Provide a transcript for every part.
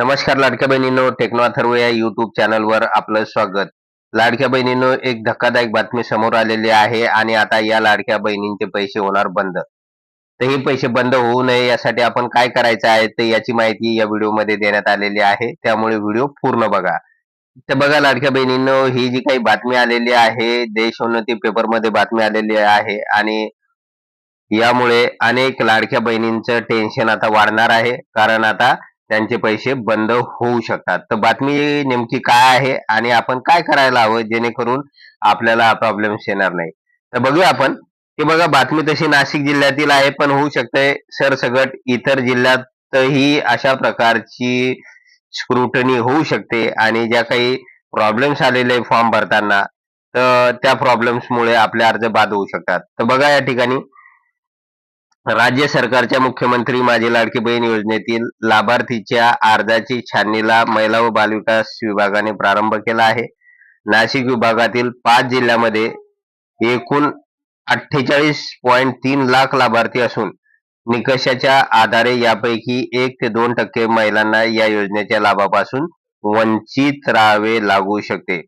नमस्कार लाडक्या बहिणींनो टेक्नो अथर्व या युट्यूब चॅनलवर आपलं स्वागत. लाडक्या बहिणींनो एक धक्कादायक बातमी समोर आलेली आहे आणि आता या लाडक्या बहिणींचे पैसे होणार बंद. तर हे पैसे बंद होऊ नये यासाठी आपण काय करायचं आहे तर याची माहिती या व्हिडिओमध्ये देण्यात आलेली आहे. त्यामुळे व्हिडिओ पूर्ण बघा. तर बघा लाडक्या बहिणींनो ही जी काही बातमी आलेली आहे देशोन्नती पेपरमध्ये बातमी आलेली आहे आणि यामुळे अनेक लाडक्या बहिणींचं टेन्शन आता वाढणार आहे. कारण आता त्यांचे पैसे बंद होऊ शकतात. तर बातमी नेमकी काय आहे आणि आपण काय करायला हवं जेणेकरून आपल्याला हा प्रॉब्लेम्स येणार नाही. तर बघूया आपण. की बघा बातमी तशी नाशिक जिल्ह्यातील आहे पण होऊ शकते सरसगट इतर जिल्ह्यातही अशा प्रकारची स्क्रुटनी होऊ शकते आणि ज्या काही प्रॉब्लेम्स आलेले फॉर्म भरताना तर त्या प्रॉब्लेम्समुळे आपले अर्ज बाद होऊ शकतात. तर बघा या ठिकाणी. राज्य सरकारच्या मुख्यमंत्री माझी लाडकी बहीण योजनेतील लाभार्थीच्या अर्जाची छाननीला महिला व बालविकास विभागाने प्रारंभ केला आहे. नाशिक विभागातील पाच जिल्ह्यामध्ये एकूण अठ्ठेचाळीस पॉईंट तीन लाख लाभार्थी असून निकषाच्या आधारे यापैकी एक ते दोन टक्के महिलांना या योजनेच्या लाभापासून वंचित राहावे लागू शकते.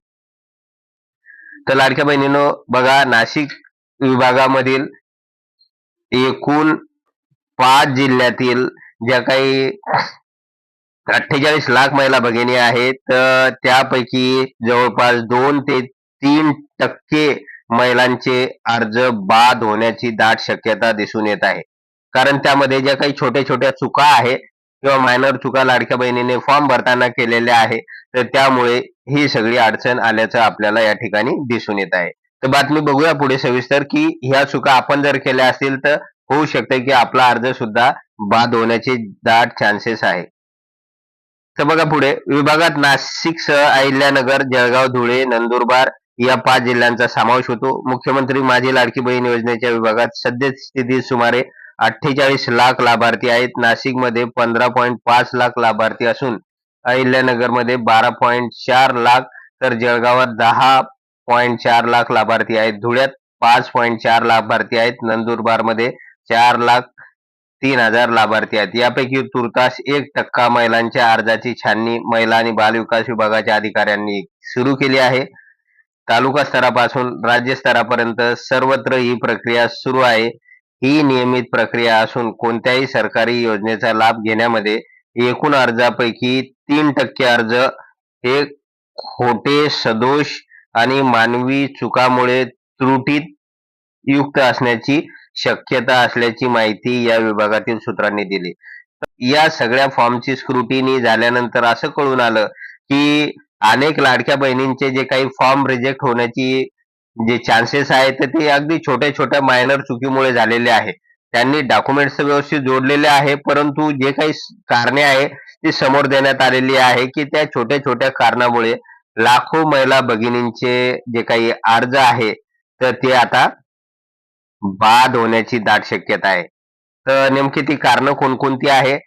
तर लाडक्या बहिणीनो बघा नाशिक विभागामधील एकूण पाच जिल्ह्यातील ज्या काही अठ्ठेचाळीस लाख महिला भगिनी आहेत तर त्यापैकी जवळपास दोन ते तीन टक्के महिलांचे अर्ज बाद होण्याची दाट शक्यता दिसून येत आहे. कारण त्यामध्ये ज्या काही छोट्या छोट्या चुका आहेत किंवा मायनर चुका लाडक्या बहिणीने फॉर्म भरताना केलेल्या आहे तर त्यामुळे ही सगळी अडचण आल्याचं आपल्याला या ठिकाणी दिसून येत आहे. तर बातमी बघूया पुढे सविस्तर की ह्या चुका आपण जर केल्या असतील तर होऊ शकते की आपला अर्ज सुद्धा बाद होण्याचे दाट चान्सेस आहे. तर बघा पुढे विभागात नाशिकसह अहिल्यानगर जळगाव धुळे नंदुरबार या पाच जिल्ह्यांचा समावेश होतो. मुख्यमंत्री माझी लाडकी बहीण योजनेच्या विभागात सद्यस्थितीत सुमारे अठ्ठेचाळीस लाख लाभार्थी आहेत. नाशिकमध्ये पंधरा पॉईंट पाच लाख लाभार्थी असून अहिल्यानगरमध्ये बारा पॉईंट चार लाख तर जळगावात दहा पॉईंट चार लाख लाभार्थी आहेत. धुळ्यात पाच पॉईंट चार लाभार्थी आहेत. नंदुरबारमध्ये चार लाख तीन हजार लाभार्थी आहेत. यापैकी तुर्तास एक टक्का महिलांच्या अर्जाची छाननी महिला आणि बालविकास विभागाच्या अधिकाऱ्यांनी सुरू केली आहे. तालुका स्तरापासून राज्य स्तरापर्यंत सर्वत्र ही प्रक्रिया सुरू आहे. ही नियमित प्रक्रिया असून कोणत्याही सरकारी योजनेचा लाभ घेण्यामध्ये एकूण अर्जापैकी तीन टक्के अर्ज हे खोटे सदोष आणि मानवी चुकामुळे त्रुटीत युक्त असण्याची शक्यता असल्याची माहिती या विभागातील सूत्रांनी दिली. या सगळ्या फॉर्मची स्क्रुटिनी झाल्यानंतर असं कळून आलं की अनेक लाडक्या बहिणींचे जे काही फॉर्म रिजेक्ट होण्याची जे चान्सेस आहेत ते अगदी छोट्या छोट्या मायनर चुकीमुळे झालेले आहे त्यांनी डॉक्युमेंट्स व्यवस्थित जोडलेले आहे परंतु जे काही कारणे आहे ती समोर देण्यात आलेली आहे की त्या छोट्या छोट्या कारणामुळे लाखो महिला भगिनींचे जे काही अर्ज आहे तर ते आता बाद होण्याची दाट शक्यता आहे. तर नेमकी ती कारणं कोणकोणती आहे?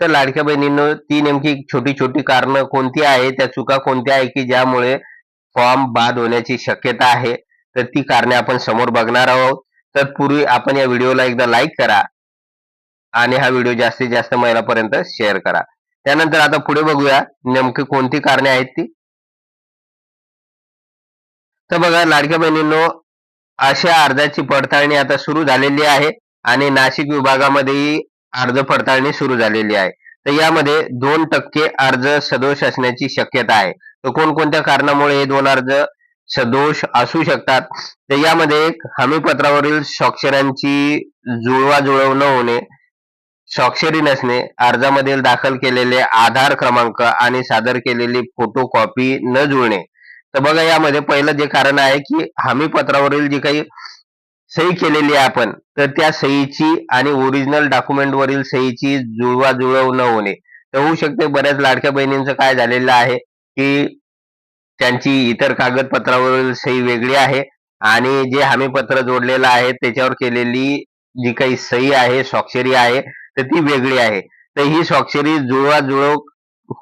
तर लाडक्या बहिणींनो ती नेमकी छोटी छोटी कारणं कोणती आहे? त्या चुका कोणत्या आहे की ज्यामुळे फॉर्म बाद होण्याची शक्यता आहे? तर ती कारणे आपण समोर बघणार आहोत. तर पूर्वी आपण या व्हिडिओला एकदा लाईक करा आणि हा व्हिडिओ जास्तीत जास्त महिलापर्यंत शेअर करा. त्यानंतर आता पुढे बघूया नेमकी कोणती कारणे आहेत ती. तर बघा लाडक्या बहिणींनो अशा अर्जाची पडताळणी आता सुरू झालेली आहे आणि नाशिक विभागामध्येही अर्ज पडताळणी सुरू झालेली आहे. तर यामध्ये दोन टक्के अर्ज सदोष असण्याची शक्यता आहे. तर कोणकोणत्या कारणामुळे हे दोन अर्ज सदोष असू शकतात? तर यामध्ये एक हमीपत्रावरील स्वाक्षऱ्यांची जुळवाजुळव न होणे स्वाक्षरी नसणे अर्जामधील दाखल केलेले आधार क्रमांक आणि सादर केलेली फोटो कॉपी न जुळणे तर बघा यामध्ये पहिलं जे कारण आहे की हमीपत्रावरील जी काही सही केलेली आहे आपण तर त्या सहीची आणि ओरिजिनल डॉक्युमेंटवरील सहीची जुळवाजुळव न होणे. तर होऊ शकते बऱ्याच लाडक्या बहिणींचं काय झालेलं आहे की त्यांची इतर कागदपत्रावरील सही वेगळी आहे आणि जे हमीपत्र जोडलेलं आहे त्याच्यावर केलेली जी काही सही आहे स्वाक्षरी आहे तर ती वेगळी आहे. तर ही स्वाक्षरी जुळवाजुळव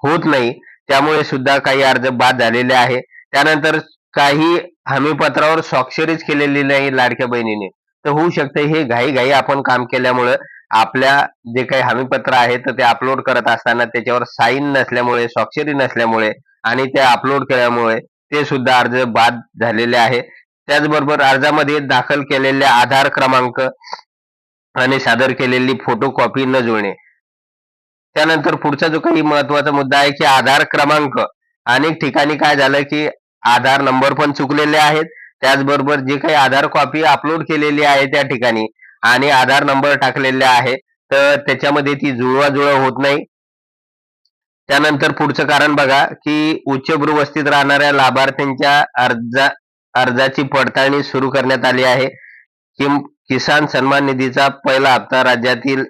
होत नाही त्यामुळे सुद्धा काही अर्ज बाद झालेले आहे. त्यानंतर काही हमीपत्रावर स्वाक्षरीच केलेली नाही लाडक्या बहिणीने. तर होऊ शकते हे घाई घाई आपण काम केल्यामुळं आपल्या जे काही हमीपत्र आहे तर ते अपलोड करत असताना त्याच्यावर साईन नसल्यामुळे स्वाक्षरी नसल्यामुळे आणि ते अपलोड केल्यामुळे ते सुद्धा अर्ज बाद झालेले आहे. त्याचबरोबर अर्जामध्ये दाखल केलेले आधार क्रमांक आणि सादर केलेली फोटो कॉपी न जुळणे. त्यानंतर पुढचा जो काही महत्त्वाचा मुद्दा आहे की आधार क्रमांक. अनेक ठिकाणी काय झालं की आधार नंबर पण चुकलेले आहेत. त्याचबरोबर जे काही आधार कॉपी अपलोड केलेली आहे त्या ठिकाणी आणि आधार नंबर टाकलेले आहे तर त्याच्यामध्ये ती जुळवाजुळव होत नाही. त्यानंतर पुढचं कारण बघा की उच्चभ्रू वस्तीत राहणाऱ्या लाभार्थ्यांच्या अर्जा अर्जाची पडताळणी सुरू करण्यात आली आहे. किम किसान सन्मान निधीचा पहिला हप्ता राज्यातील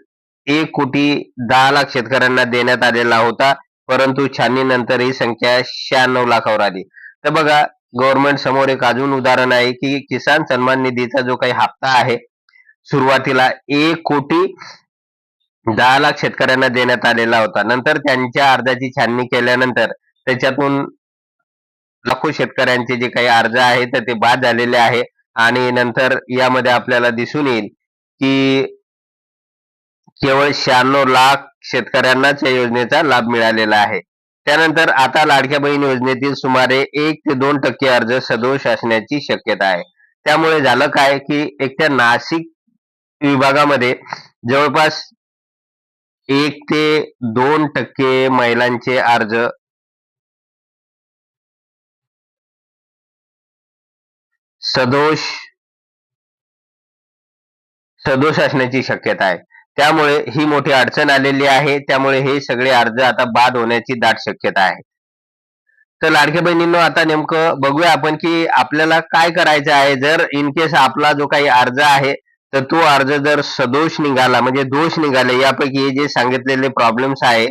एक कोटी दहा लाख शेतकऱ्यांना देण्यात आलेला होता परंतु छाननीनंतर ही संख्या शहाण्णव लाखावर आली. तर बघा गव्हर्नमेंट समोर एक अजून उदाहरण आहे की किसान सन्मान निधीचा जो काही हप्ता आहे सुरुवातीला एक कोटी दहा लाख शेतकऱ्यांना देण्यात आलेला होता. नंतर त्यांच्या अर्जाची छाननी केल्यानंतर त्याच्यातून लाखो शेतकऱ्यांचे जे काही अर्ज आहे तर ते बाद झालेले आहे. आणि नंतर यामध्ये आपल्याला दिसून येईल की केवळ शहाण्णव लाख शेतकऱ्यांनाच या योजनेचा लाभ मिळालेला आहे. त्यानंतर आता लाडक्या बहीण योजनेतील सुमारे एक ते दोन टक्के अर्ज सदोष असण्याची शक्यता आहे. त्यामुळे झालं काय की एकट्या नाशिक विभागामध्ये जवळपास एक ते दोन टक्के महिलांचे अर्ज सदोष सदोष असण्याची शक्यता आहे. त्यामुळे ही मोठी अडचण आलेली आहे. त्यामुळे हे सगळे अर्ज आता बाद होण्याची दाट शक्यता आहे. तर लाडक्या बहिणींनो आता नेमकं बघूया आपण की आपल्याला काय करायचं आहे. जर इन केस आपला जो काही अर्ज आहे तर तो अर्ज जर सदोष निघाला म्हणजे दोष निघाले यापैकी हे जे सांगितलेले प्रॉब्लेम्स आहे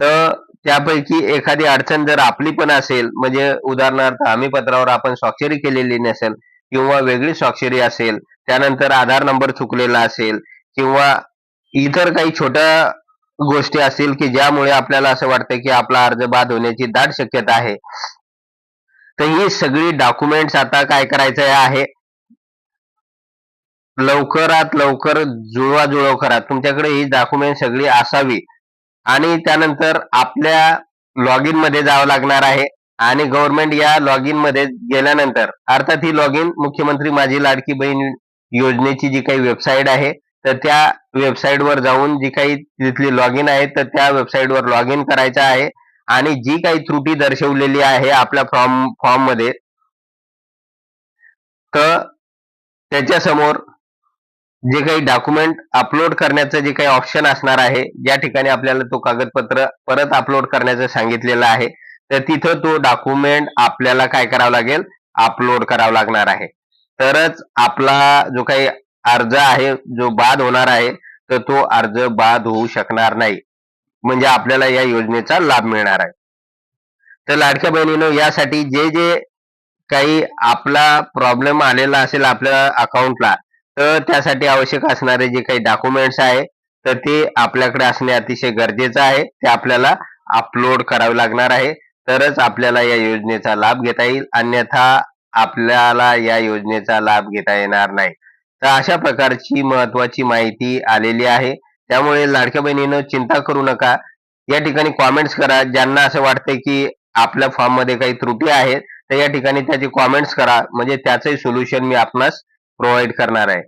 तर त्यापैकी एखादी अडचण जर आपली पण असेल म्हणजे उदाहरणार्थ हमी पत्रावर आपण स्वाक्षरी केलेली नसेल किंवा वेगळी स्वाक्षरी असेल त्यानंतर आधार नंबर चुकलेला असेल किंवा इतर काही छोट्या गोष्टी असतील की ज्यामुळे आपल्याला असं वाटतं की आपला अर्ज बाद होण्याची दाट शक्यता आहे तर ही सगळी डॉक्युमेंट्स आता काय करायचं आहे? लवकरात लवकर जुळवाजुळव करा. तुमच्याकडे ही डॉक्युमेंट सगळी असावी. आणि त्यानंतर आपल्या लॉग इनमध्ये जावं लागणार आहे. आणि गव्हर्नमेंट या लॉग इनमध्ये गेल्यानंतर अर्थात ही लॉग इन मुख्यमंत्री माझी लाडकी बहीण योजनेची जी काही वेबसाईट आहे तर त्या वेबसाईटवर जाऊन जी काही तिथली लॉग इन आहे तर त्या वेबसाईटवर लॉग इन करायचं आहे. आणि जी काही त्रुटी दर्शवलेली आहे आपल्या फॉर्म फॉर्ममध्ये तर त्याच्यासमोर जे काही डॉक्युमेंट अपलोड करण्याचं जे काही ऑप्शन असणार आहे ज्या ठिकाणी आपल्याला तो कागदपत्र परत अपलोड करण्याचं सांगितलेलं आहे तर तिथं तो डॉक्युमेंट आपल्याला काय करावं लागेल? अपलोड करावं लागणार आहे. तरच आपला जो काही अर्ज आहे जो बाद होणार आहे तर तो अर्ज बाद होऊ शकणार नाही. म्हणजे आपल्याला या योजनेचा लाभ मिळणार आहे. तर लाडक्या बहिणीनं यासाठी जे जे काही आपला प्रॉब्लेम आलेला असेल आपल्या अकाउंटला तर त्यासाठी आवश्यक असणारे जे काही डॉक्युमेंट्स आहे तर ते आपल्याकडे असणे अतिशय गरजेचं आहे. ते आपल्याला अपलोड करावे लागणार आहे. तरच आपल्याला या योजनेचा लाभ घेता येईल. अन्यथा आपल्याला या योजनेचा लाभ घेता येणार नाही. तर अशा प्रकारची महत्वाची माहिती आलेली आहे. त्यामुळे लाडक्या बहिणीनं चिंता करू नका. या ठिकाणी कॉमेंट्स करा. ज्यांना असं वाटतंय की आपल्या फॉर्ममध्ये काही त्रुटी आहेत तर या ठिकाणी त्याचे कॉमेंट्स करा. म्हणजे त्याचंही सोल्युशन मी आपणास प्रोव्हाइड करणार आहे.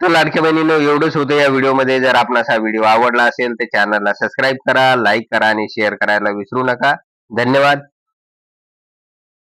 तर लाडक्या बहिणीनं एवढंच होतं या व्हिडिओमध्ये. जर आपणास हा व्हिडिओ आवडला असेल तर चॅनलला सबस्क्राईब करा लाईक करा आणि शेअर करायला विसरू नका. धन्यवाद.